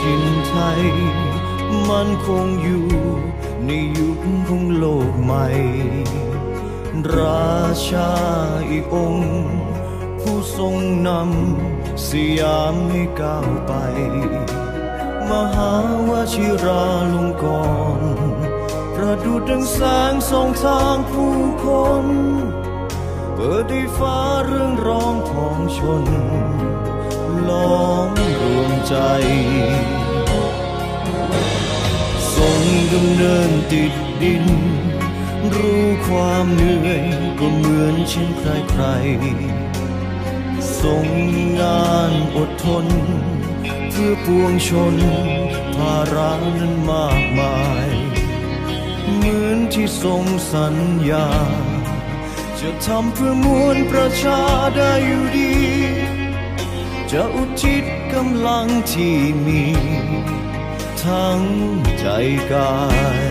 ถิ่นไทย มันคงอยู่ในยุคของโลกใหม่ ราชาอีกองค์ ผู้ทรงนำสยามให้ก้าวไป มหาวชิราลงกรประดุจดังแสงส่องทางผู้คน เปิดให้ฟ้าเรื่องร้องของชนล้อม ทรงดำเนินติดดิน รู้ความเหนื่อยก็เหมือนเช่นใครใครทรงงานอดทน เพื่อปวงชนภาระนั้นมากมาย เหมือนที่ทรงสัญญา จะทำเพื่อมวลประชาได้อยู่ดี จะอุทิศกำลังที่มี ทั้งใจกาย